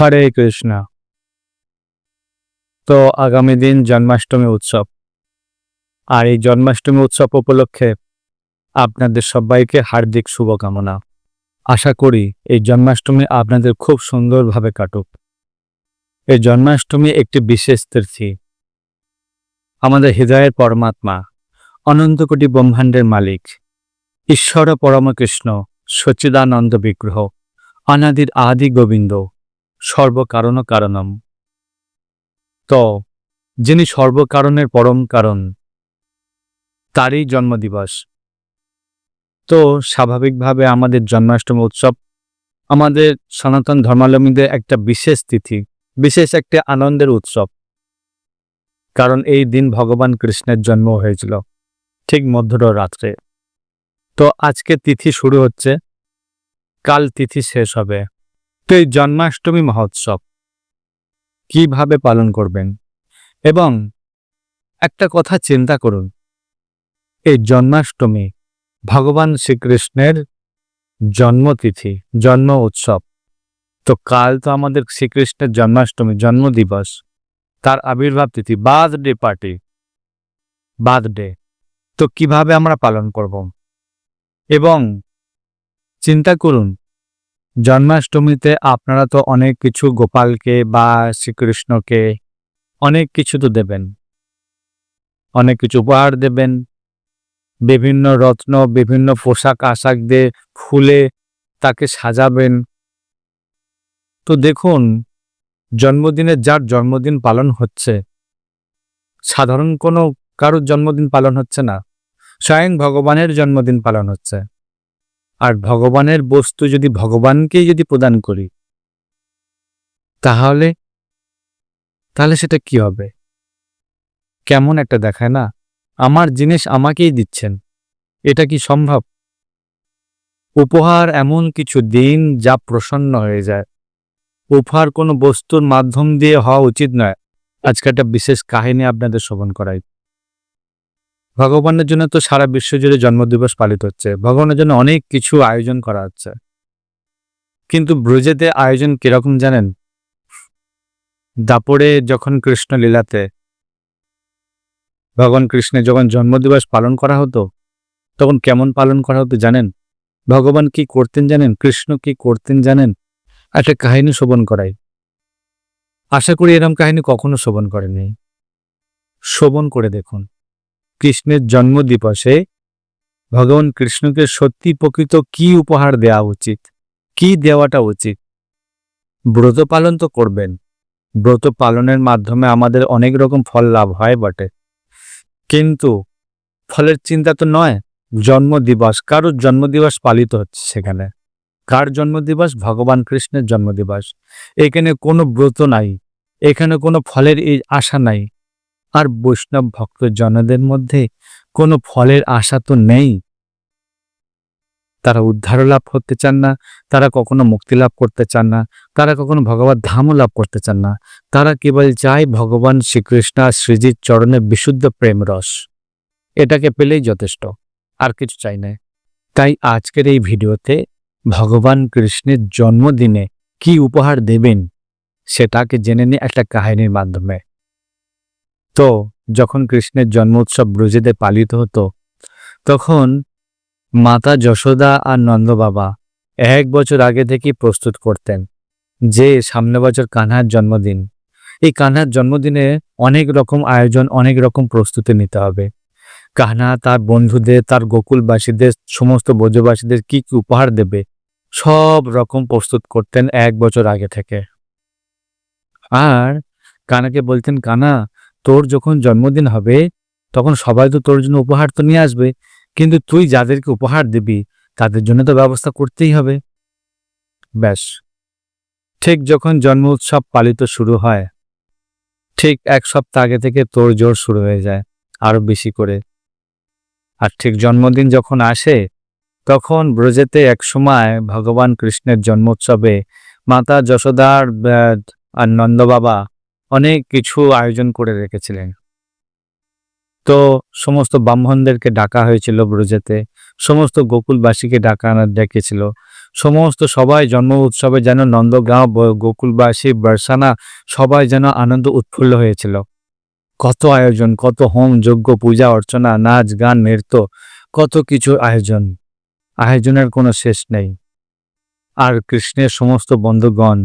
হরে কৃষ্ণ। তো আগামী দিন জন্মাষ্টমী উৎসব। আর এই জন্মাষ্টমী উৎসব উপলক্ষে আপনাদের সবাইকে হার্দিক শুভকামনা। আশা করি এই জন্মাষ্টমী আপনাদের খুব সুন্দরভাবে কাটুক। এই জন্মাষ্টমী একটি বিশেষ তিথি। আমাদের হৃদয়ের পরমাত্মা, অনন্ত কোটি ব্রহ্মাণ্ডের মালিক, ঈশ্বর পরমকৃষ্ণ, সচ্চিদানন্দ বিগ্রহ, অনাদির আদি গোবিন্দ সর্বকারণ কারণম। তো, যিনি সর্বকারণের পরম কারণ, তারই জন্মদিবস। তো, স্বাভাবিকভাবে আমাদের জন্মাষ্টমী উৎসব আমাদের সনাতন ধর্মাবলম্বীদের একটা বিশেষ তিথি, বিশেষ একটা আনন্দের উৎসব। কারণ এই দিন ভগবান কৃষ্ণের জন্ম হয়েছিল, ঠিক মধ্যর রাত্রে। তো আজকে তিথি শুরু হচ্ছে, কাল তিথি শেষ হবে। তো এই জন্মাষ্টমী মহোৎসব। কীভাবে পালন করবেন? এবং একটা কথা চিন্তা করুন। এই জন্মাষ্টমী ভগবান শ্রীকৃষ্ণের জন্মতিথি, জন্ম উৎসব। তো কাল তো আমাদের শ্রীকৃষ্ণের জন্মাষ্টমী, জন্মদিবস। তার আবির্ভাব তিথি, বার্থডে পার্টি। বার্থডে। তো কীভাবে আমরা পালন করব? এবং চিন্তা করুন জন্মাষ্টমীতে আপনারা তো অনেক কিছু গোপালকে বা শ্রীকৃষ্ণকে অনেক কিছু তো দেবেন। অনেক কিছু উপহার দেবেন। বিভিন্ন রত্ন, বিভিন্ন পোশাক আশাক দিয়ে ফুলে তাকে সাজাবেন। তো দেখুন, জন্মদিনে যার জন্মদিন পালন হচ্ছে, সাধারণ কোনো কারোর জন্মদিন পালন হচ্ছে না, স্বয়ং ভগবানের জন্মদিন পালন হচ্ছে। আর ভগবানের বস্তু যদি ভগবানকেই যদি প্রদান করি, তাহলে তাহলে সেটা কি হবে? কেমন একটা দেখায় না? আমার জিনিস আমাকেই দিচ্ছেন। এটা কি সম্ভব? উপহার এমন কিছু দিন যা প্রসন্ন হয়ে যায়। উপহার কোনো বস্তুর মাধ্যম দিয়ে হওয়া উচিত নয়। আজকে একটা বিশেষ কাহিনী আপনাদের শ্রবণ করাই। ভগবানের জন্য তো সারা বিশ্ব জুড়ে জন্মদিবস পালিত হচ্ছে। ভগবানের জন্য অনেক কিছু আয়োজন করা হচ্ছে। কিন্তু ব্রজেতে আয়োজন কীরকম জানেন? দাপড়ে যখন কৃষ্ণ লীলাতে ভগবান কৃষ্ণের যখন জন্মদিবস পালন করা হতো, তখন কেমন পালন করা হতো জানেন? ভগবান কি করতেন জানেন? কৃষ্ণ কি করতেন জানেন? একটা কাহিনী শোভন করাই। আশা করি এরম কাহিনী কখনো শোভন করেনি। শোভন করে দেখুন। কৃষ্ণের জন্ম দিবসে ভগবান কৃষ্ণকে সত্যি প্রকৃত কি উপহার দেওয়া উচিত? কি দেওয়াটা উচিত? ব্রত পালন তো করবেন। ব্রত পালনের মাধ্যমে আমাদের অনেক রকম ফল লাভ হয় বটে। কিন্তু ফলের চিন্তা তো নয়, জন্মদিবস, কারোর জন্মদিবস পালিত হচ্ছে সেখানে? কার জন্মদিবস? ভগবান কৃষ্ণের জন্মদিবস। এখানে কোনো ব্রত নাই। এখানে কোনো ফলের এই আশা নাই। আর বৈষ্ণব ভক্ত জনদের মধ্যে কোনো ফলের আশা তো নেই। তারা উদ্ধার লাভ করতে চান না, তারা কখনো মুক্তি লাভ করতে চান না, তারা কখনো ভগবত ধামও লাভ করতে চান না। তারা কেবল চায় ভগবান শ্রীকৃষ্ণ আর শ্রীজিৎ চরণে বিশুদ্ধ প্রেম রস। এটাকে পেলেই যথেষ্ট, আর কিছু চাই না। তাই আজকের এই ভিডিওতে ভগবান কৃষ্ণের জন্মদিনে কি উপহার দেবেন, সেটাকে জেনে নিয়ে একটা কাহিনীর মাধ্যমে তো যখন কৃষ্ণের জন্ম উৎসব ব্রজেতে পালিত হতো, তখন মাতা যশোদা আর নন্দ বাবা এক বছর আগে থেকেই প্রস্তুত করতেন যে সামনে বছর কানহার জন্মদিন। এই কানহার জন্মদিনে অনেক রকম আয়োজন, অনেক রকম প্রস্তুতি নিতে হবে। কাহনা তার বন্ধুদের, তার গোকুলবাসীদের, সমস্ত ব্রজবাসীদের কি কি উপহার দেবে, সব রকম প্রস্তুত করতেন এক বছর আগে থেকে। আর কানাকে বলতেন কানা তোর যখন জন্মদিন হবে, তখন সবাই তো তোর জন্য উপহার তো নিয়ে আসবে, কিন্তু তুই যাদেরকে উপহার দিবি, তাদের জন্য তো ব্যবস্থা করতেই হবে। ব্যাস। ঠিক যখন জন্ম উৎসব পালিত শুরু হয়, ঠিক এক সপ্তাহ আগে থেকে তোর জোর শুরু হয়ে যায়, আরও বেশি করে। আর ঠিক জন্মদিন যখন আসে, তখন ব্রজেতে এক সময় ভগবান কৃষ্ণের জন্মোৎসবে মাতা যশোদার আর নন্দ বাবা অনেক কিছু আয়োজন করে রেখেছিলেন। তো সমস্ত ব্রাহ্মণদেরকে ডাকা হয়েছিল ব্রজেতে, সমস্ত গোকুলবাসীকে ডাকা ডেকেছিল, সমস্ত সবাই জন্ম উৎসবে যেন নন্দগাঁও গোকুলবাসী বর্ষানা সবাই যেন আনন্দ উৎফুল্ল হয়েছিল। কত আয়োজন, কত হোম, যজ্ঞ, পূজা, অর্চনা, নাচ, গান, নৃত্য, কত কিছু আয়োজন। আয়োজনের কোনো শেষ নেই। আর কৃষ্ণের সমস্ত বন্ধুগণ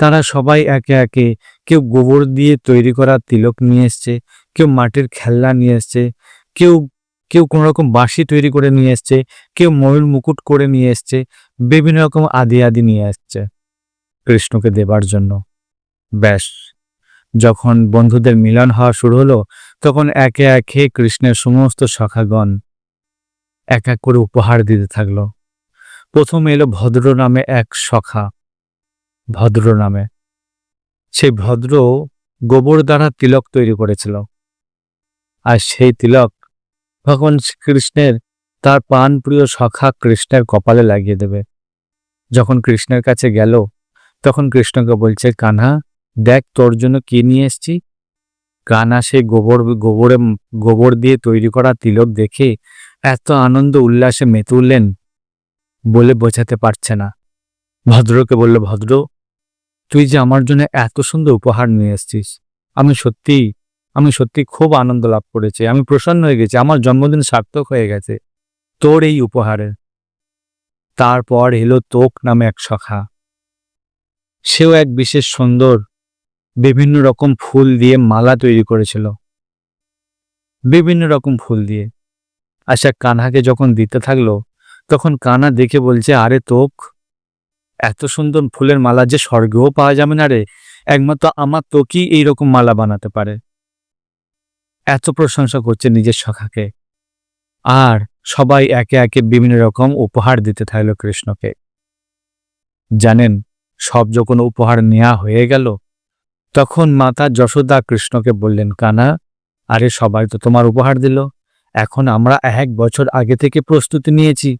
তারা সবাই একে একে কেউ গোবর দিয়ে তৈরি করা তিলক নিয়ে এসছে, কেউ মাটির খেলনা নিয়ে এসছে, কেউ কেউ কোনো রকম বাঁশি তৈরি করে নিয়ে এসছে, কেউ ময়ূর মুকুট করে নিয়ে এসছে, বিভিন্ন রকম আদি আদি নিয়ে আসছে কৃষ্ণকে দেবার জন্য। ব্যাস, যখন বন্ধুদের মিলন হওয়া শুরু হলো, তখন একে একে কৃষ্ণের সমস্ত সখাগণ এক এক করে উপহার দিতে থাকল। প্রথম এলো ভদ্র নামে এক সখা ভদ্র নামে। সেই ভদ্র গোবর দ্বারা তিলক তৈরি করেছিল। আর সেই তিলক ভগবান শ্রীকৃষ্ণের তার প্রাণপ্রিয় সখা কৃষ্ণের কপালে লাগিয়ে দেবে। যখন কৃষ্ণের কাছে গেল, তখন কৃষ্ণকে বলছে, কানহা, দেখ তোর জন্য কি নিয়ে এসছি? কানা সেই গোবর, গোবরে, গোবর দিয়ে তৈরি করা তিলক দেখে এত আনন্দ, উল্লাসে মেতে উঠলেন বলে বোঝাতে পারছে না। ভদ্রকে বলল, ভদ্র তুই যে আমার জন্য এত সুন্দর উপহার নিয়ে এসেছিস, আমি সত্যি আমি সত্যি খুব আনন্দ লাভ করেছি। আমি প্রসন্ন হয়ে গেছি, আমার জন্মদিন সার্থক হয়ে গেছে তোর এই উপহারে। তারপর এলো তোক নামে এক সখা। সেও এক বিশেষ সুন্দর, বিভিন্ন রকম ফুল দিয়ে মালা তৈরি করেছিল। বিভিন্ন রকম ফুল দিয়ে। আচ্ছা কানহাকে যখন দিতে থাকল, তখন কানা দেখে বলছে, আরে তোক এত সুন্দর ফুলের মালা যে স্বর্গেও পাওয়া যাবে না রে। একমাত্র আমার তোকেই এইরকম মালা বানাতে পারে। এত প্রশংসা করছে নিজের সখাকে। আর সবাই একে একে বিভিন্ন রকম উপহার দিতে থাকল কৃষ্ণকে। জানেন, সব যখন উপহার নেওয়া হয়ে গেল, তখন মাতা যশোদা কৃষ্ণকে বললেন, কানা, আরে সবাই তো তোমার উপহার দিল। এখন আমরা এক বছর আগে থেকে প্রস্তুতি নিয়েছি।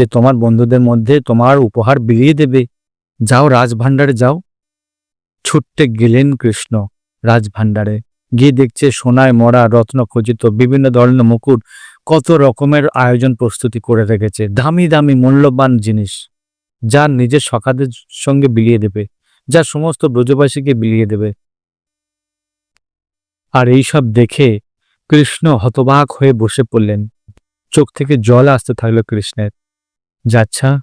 যে তোমার বন্ধুদের মধ্যে তোমার উপহার বিলিয়ে দেবে। যাও রাজভাণ্ডারে যাও। ছুটতে গেলেন কৃষ্ণ রাজভাণ্ডারে। গিয়ে দেখছে সোনায় মরা, রত্ন খচিত, বিভিন্ন ধরনের মুকুট, কত রকমের আয়োজন প্রস্তুতি করে রেখেছে। দামি দামি, মূল্যবান জিনিস, যা নিজের সখাদের সঙ্গে বিলিয়ে দেবে, যা সমস্ত ব্রজবাসীকে বিলিয়ে দেবে। আর এইসব দেখে কৃষ্ণ হতবাক হয়ে বসে পড়লেন। চোখ থেকে জল আসতে থাকল কৃষ্ণের। যাচ্ছা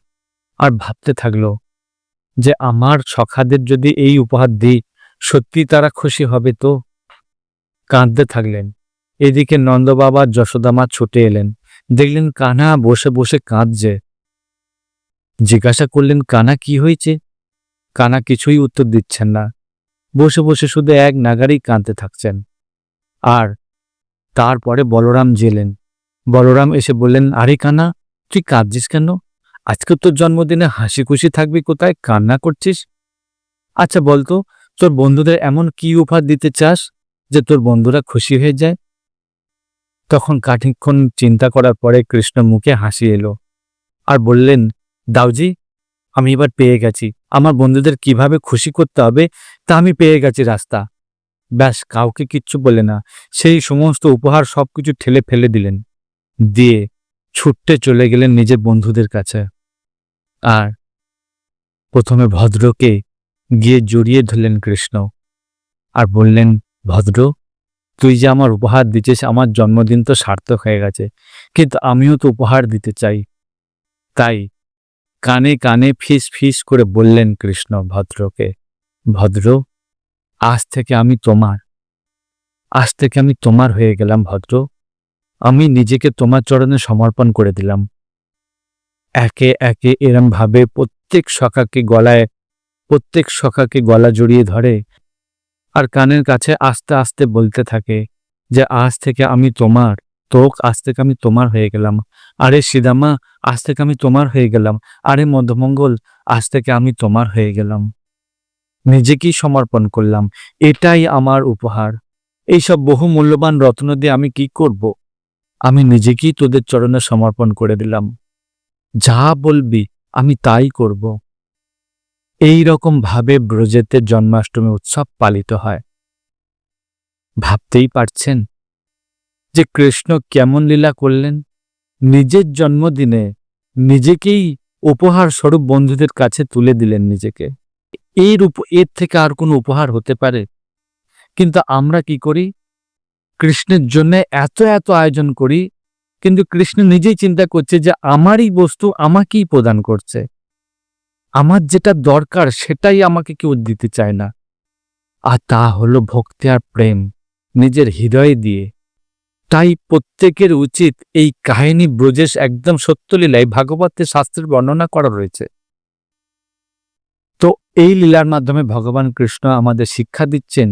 আর ভাবতে থাকল যে আমার সখাদের যদি এই উপহার দিই সত্যি তারা খুশি হবে তো? কাঁদতে থাকলেন। এদিকে নন্দবাবা যশোদামা ছুটে এলেন। দেখলেন কানা বসে বসে কাঁদছে। জিজ্ঞাসা করলেন, কানা, কি হয়েছে? কানা কিছুই উত্তর দিচ্ছেন না। বসে বসে শুধু এক নাগারেই কাঁদতে থাকছেন। আর তারপরে বলরাম জেলেন। বলরাম এসে বললেন, আরে কানা, তুই কাঁদছিস কেন? আজকে তোর জন্মদিনে হাসি খুশি থাকবি কোথায়? কান্না করছিস? আচ্ছা বলতো তোর বন্ধুদের এমন কি উপহার দিতে চাস যে তোর বন্ধুরা খুশি হয়ে যায়? তখন কাঠিক্ষণ চিন্তা করার পরে কৃষ্ণ মুখে হাসি এলো আর বললেন দাউজি আমি এবার পেয়ে গেছি। আমার বন্ধুদের কীভাবে খুশি করতে হবে তা আমি পেয়ে গেছি রাস্তা। ব্যাস, কাউকে কিচ্ছু বলে না। সেই সমস্ত উপহার সবকিছু ঠেলে ফেলে দিলেন। দিয়ে ছুটতে চলে গেলেন নিজের বন্ধুদের কাছে। আর প্রথমে ভদ্রকে গিয়ে জড়িয়ে ধরলেন কৃষ্ণ আর বললেন, ভদ্র, তুই যে আমার উপহার দিচ্ছিস, আমার জন্মদিন তো সার্থক হয়ে গেছে, কিন্তু আমিও তো উপহার দিতে চাই। তাই কানে কানে ফিস ফিস করে বললেন কৃষ্ণ ভদ্রকে, ভদ্র, আজ থেকে আমি তোমার, আজ থেকে আমি তোমার হয়ে গেলাম, ভদ্র। আমি নিজেকে তোমার চরণে সমর্পণ করে দিলাম। একে একে এরম ভাবে প্রত্যেক সখাকে গলায়, প্রত্যেক সখাকে গলা জড়িয়ে ধরে আর কানের কাছে আস্তে আস্তে বলতে থাকে যে, আজ থেকে আমি তোমার, তোক আজ থেকে আমি তোমার হয়ে গেলাম। আরে সিদামা, আজ থেকে আমি তোমার হয়ে গেলাম। আরে মধ্যমঙ্গল আজ থেকে আমি তোমার হয়ে গেলাম। নিজেকেই সমর্পণ করলাম। এটাই আমার উপহার। এইসব বহু মূল্যবান রত্ন দিয়ে আমি কি করব? আমি নিজেকেই তোদের চরণে সমর্পণ করে দিলাম। যা বলবি, আমি তাই করব। এই রকম ভাবে ব্রজেতে জন্মাষ্টমী উৎসব পালিত হয়। ভাবতেই পারছেন যে কৃষ্ণ কেমন লীলা করলেন। নিজের জন্মদিনে নিজেকেই উপহার স্বরূপ বন্ধুদের কাছে তুলে দিলেন নিজেকে। এর এর থেকে আর কোনো উপহার হতে পারে? কিন্তু আমরা কি করি? কৃষ্ণের জন্য এত এত আয়োজন করি কিন্তু কৃষ্ণ নিজেই চিন্তা করছে যে আমারই বস্তু আমাকেই প্রদান করছে। আমার যেটা দরকার সেটাই আমাকে কেউ দিতে চায় না। আর তা হলো ভক্তি আর প্রেম, নিজের হৃদয়ে দিয়ে। তাই প্রত্যেকের উচিত এই কাহিনী ব্রজেশ একদম সত্যলীলায় ভাগবতের শাস্ত্রের বর্ণনা করা রয়েছে। তো এই লীলার মাধ্যমে ভগবান কৃষ্ণ আমাদের শিক্ষা দিচ্ছেন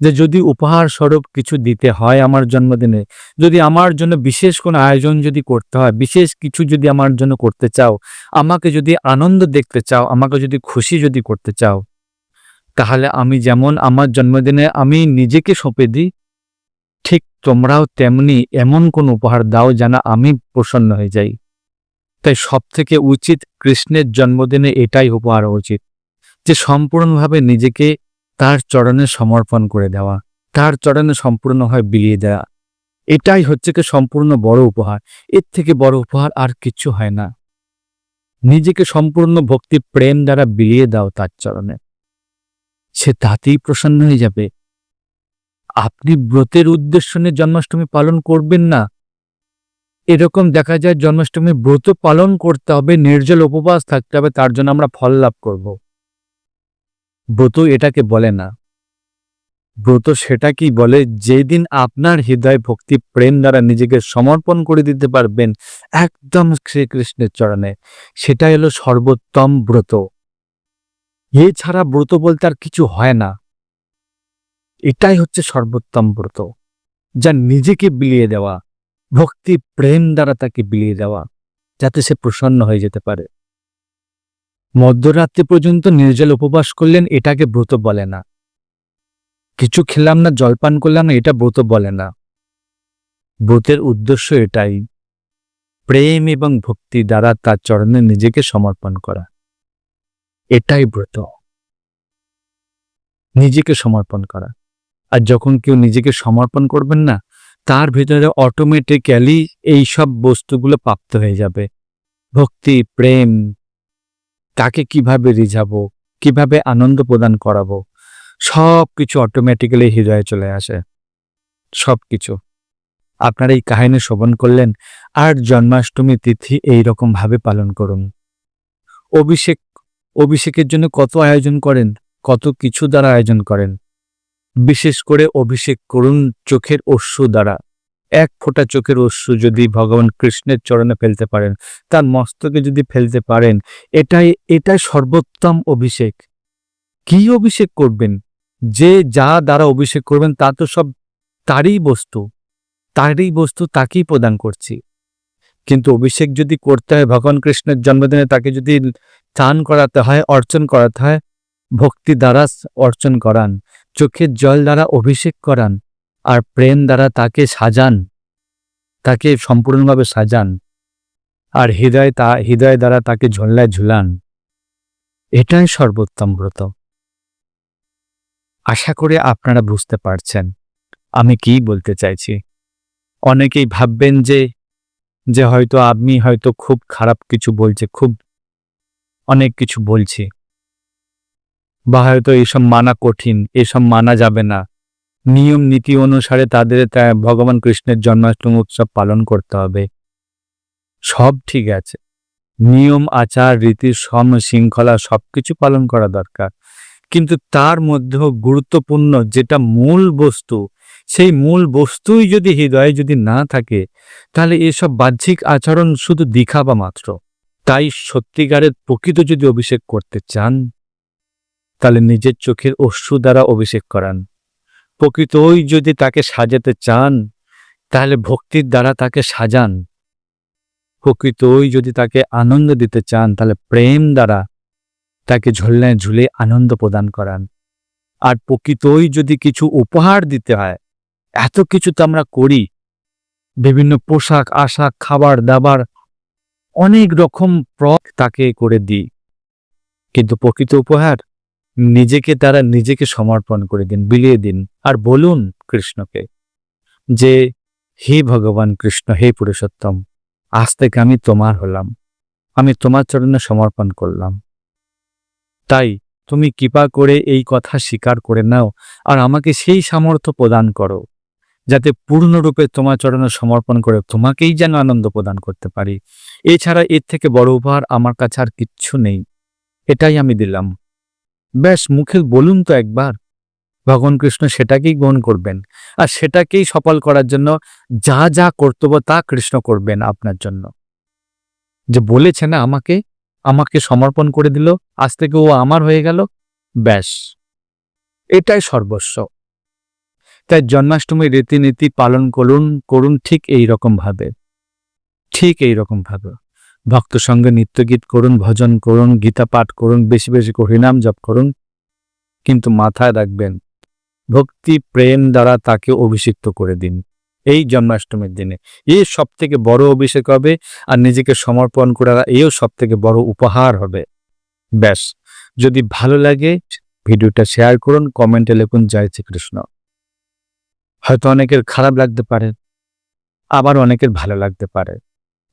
যে যদি উপহার স্বরূপ কিছু দিতে হয় আমার জন্মদিনে, যদি আমার জন্য বিশেষ কোনো আয়োজন যদি করতে হয়, বিশেষ কিছু যদি আমার জন্য করতে চাও, আমাকে যদি আনন্দ দেখতে চাও, আমাকে যদি খুশি যদি করতে চাও, তাহলে আমি যেমন আমার জন্মদিনে আমি নিজেকে সঁপে দিই, ঠিক তোমরাও তেমনি এমন কোন উপহার দাও যেন আমি প্রসন্ন হয়ে যাই। তাই সব থেকে উচিত কৃষ্ণের জন্মদিনে এটাই উপহার উচিত, যে সম্পূর্ণভাবে নিজেকে তার চরণে সমর্পণ করে দেওয়া, তার চরণে সম্পূর্ণভাবে বিলিয়ে দেওয়া এটাই হচ্ছে কি সম্পূর্ণ বড় উপহার। এর থেকে বড় উপহার আর কিছু হয় না। নিজেকে সম্পূর্ণ ভক্তি, প্রেম দ্বারা বিলিয়ে দাও তার চরণে। সে তাতেই প্রসন্ন হয়ে যাবে। আপনি ব্রতের উদ্দেশ্য নিয়ে জন্মাষ্টমী পালন করবেন না। এরকম দেখা যায় জন্মাষ্টমী ব্রত পালন করতে হবে, নির্জল উপবাস থাকতে হবে, তার জন্য আমরা ফল লাভ করব। ব্রত এটাকে বলে না। ব্রত সেটা কি বলে যেদিন আপনার হৃদয় ভক্তি, প্রেম দ্বারা নিজেকে সমর্পণ করে দিতে পারবেন একদম শ্রীকৃষ্ণের চরণে। সেটা হলো সর্বোত্তম ব্রত। এছাড়া ব্রত বলতে আর কিছু হয় না। এটাই হচ্ছে সর্বোত্তম ব্রত। যা নিজেকে বিলিয়ে দেওয়া, ভক্তি, প্রেম দ্বারা তাকে বিলিয়ে দেওয়া, যাতে সে প্রসন্ন হয়ে যেতে পারে। মধ্যরাত্রি পর্যন্ত নির্জল উপবাস করলেন, এটাকে ব্রত বলে না। কিছু খেলাম না, জলপান করলাম না, এটা ব্রত বলে না। ব্রতের উদ্দেশ্য এটাই। প্রেম এবং ভক্তি দ্বারা তার চরণে নিজেকে সমর্পণ করা। এটাই ব্রত। নিজেকে সমর্পণ করা। আর যখন কেউ নিজেকে সমর্পণ করবেন না, তার ভিতরে অটোমেটিক্যালি এই সব বস্তুগুলো প্রাপ্ত হয়ে যাবে। ভক্তি, প্রেম তাকে কীভাবে রিঝাবো, কীভাবে আনন্দ প্রদান করাবো সব কিছু অটোমেটিক্যালি হৃদয়ে চলে আসে। সব কিছু আপনারা এই কাহিনী শ্রবণ করলেন আর জন্মাষ্টমী তিথি এই ভাবে পালন করুন। অভিষেক, অভিষেকের জন্য কত আয়োজন করেন, কত কিছু দ্বারা আয়োজন করেন। বিশেষ করে অভিষেক করুন চোখের অশ্রু দ্বারা। এক ফোঁটা চোখের অশ্রু যদি ভগবান কৃষ্ণের চরণে ফেলতে পারেন, তার মস্তকে যদি ফেলতে পারেন, এটাই এটাই সর্বোত্তম অভিষেক। কি অভিষেক করবেন? যে যা দ্বারা অভিষেক করবেন, তা তো সব তারই বস্তু। তারই বস্তু তাকেই প্রদান করছি। কিন্তু অভিষেক যদি করতে হয়, ভগবান কৃষ্ণের জন্মদিনে তাকে যদি চান করাতে হয়, অর্চন করাতে হয়, ভক্তি দ্বারা অর্চন করান, চোখের জল দ্বারা অভিষেক করান আর প্রেম দ্বারা তাকে সাজান, তাকে সম্পূর্ণভাবে সাজান, আর হৃদয় তা, হৃদয় দ্বারা তাকে ঝোল্লায় ঝুলান। এটাই সর্বোত্তম ব্রত। আশা করে আপনারা বুঝতে পারছেন আমি কি বলতে চাইছি। অনেকেই ভাববেন যে যে হয়তো আমি হয়তো খুব খারাপ কিছু বলছে, খুব অনেক কিছু বলছি, বা হয়তো এসব মানা কঠিন, এসব মানা যাবে না। নিয়ম, নীতি অনুসারে তাদের ভগবান কৃষ্ণের জন্মাষ্টমী উৎসব পালন করতে হবে। সব ঠিক আছে। নিয়ম, আচার, রীতি সম শৃঙ্খলা সব কিছু পালন করা দরকার। কিন্তু তার মধ্যেও গুরুত্বপূর্ণ যেটা মূল বস্তু, সেই মূল বস্তুই যদি হৃদয়ে যদি না থাকে, তাহলে এসব বাহ্যিক আচরণ শুধু দিখাবা মাত্র। তাই সত্যিকারের প্রকৃত যদি অভিষেক করতে চান, তাহলে নিজের চোখের অশ্রু দ্বারা অভিষেক করান। প্রকৃতই যদি তাকে সাজাতে চান, তাহলে ভক্তির দ্বারা তাকে সাজান। প্রকৃতই যদি তাকে আনন্দ দিতে চান, তাহলে প্রেম দ্বারা তাকে ঝুলনায় ঝুলে আনন্দ প্রদান করান। আর প্রকৃতই যদি কিছু উপহার দিতে হয়, এত কিছু তো আমরা করি। বিভিন্ন পোশাক, আশাক, খাবার, দাবার, অনেক রকম প্রক তাকে করে দিই। কিন্তু প্রকৃত উপহার নিজেকে তারা নিজেকে সমর্পণ করে দিন, বিলিয়ে দিন। আর বলুন কৃষ্ণকে যে, হে ভগবান কৃষ্ণ, হে পুরুষোত্তম, আজ থেকে আমি তোমার হলাম। আমি তোমার চরণে সমর্পণ করলাম। তাই তুমি কৃপা করে এই কথা স্বীকার করে নাও আর আমাকে সেই সামর্থ্য প্রদান করো, যাতে পূর্ণরূপে তোমার চরণে সমর্পণ করে তোমাকেই যেন আনন্দ প্রদান করতে পারি। এছাড়া এর থেকে বড় উপহার আমার কাছে আর কিচ্ছু নেই। এটাই আমি দিলাম। ব্যাস মুখে বলুন তো একবার। ভগবান কৃষ্ণ সেটাকেই গ্রহণ করবেন আর সেটাকেই সফল করার জন্য যা যা কর্তব্য তা কৃষ্ণ করবেন আপনার জন্য। যে বলেছে না আমাকে আমাকে সমর্পণ করে দিল, আজ থেকে ও আমার হয়ে গেল, ব্যাস। এটাই সর্বস্ব। তাই জন্মাষ্টমীর রীতিনীতি পালন করুন করুন ঠিক এই রকম ভাবে ঠিক এই রকম ভাবে ভক্ত সঙ্গে নিত্যগীত করুন, ভজন করুন, গীতা পাঠ করুন, বেশি বেশি হরিনাম জপ করুন, কিন্তু মাথায় রাখবেন, ভক্তি, প্রেম দ্বারা তাকে অভিষিক্ত করে দিন, এই জন্মাষ্টমীর দিনে। এই সব থেকে বড় অভিষেক হবে, আর নিজেকে সমর্পণ করা এও সব থেকে বড় উপহার হবে। ব্যাস, যদি ভালো লাগে, ভিডিওটা শেয়ার করুন, কমেন্টে লিখুন, জয় শ্রীকৃষ্ণ। হয়তো অনেকের খারাপ লাগতে পারে, আবার অনেকের ভালো লাগতে পারে।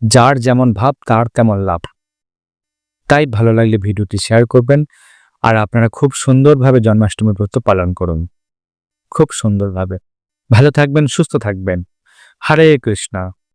যার যেমন ভাব, তার তেমন লাভ। তাই ভালো লাগলে ভিডিওটি শেয়ার করবেন আর আপনারা খুব সুন্দরভাবে জন্মাষ্টমী ব্রত পালন করুন। খুব সুন্দরভাবে। ভালো থাকবেন, সুস্থ থাকবেন। হরে কৃষ্ণ।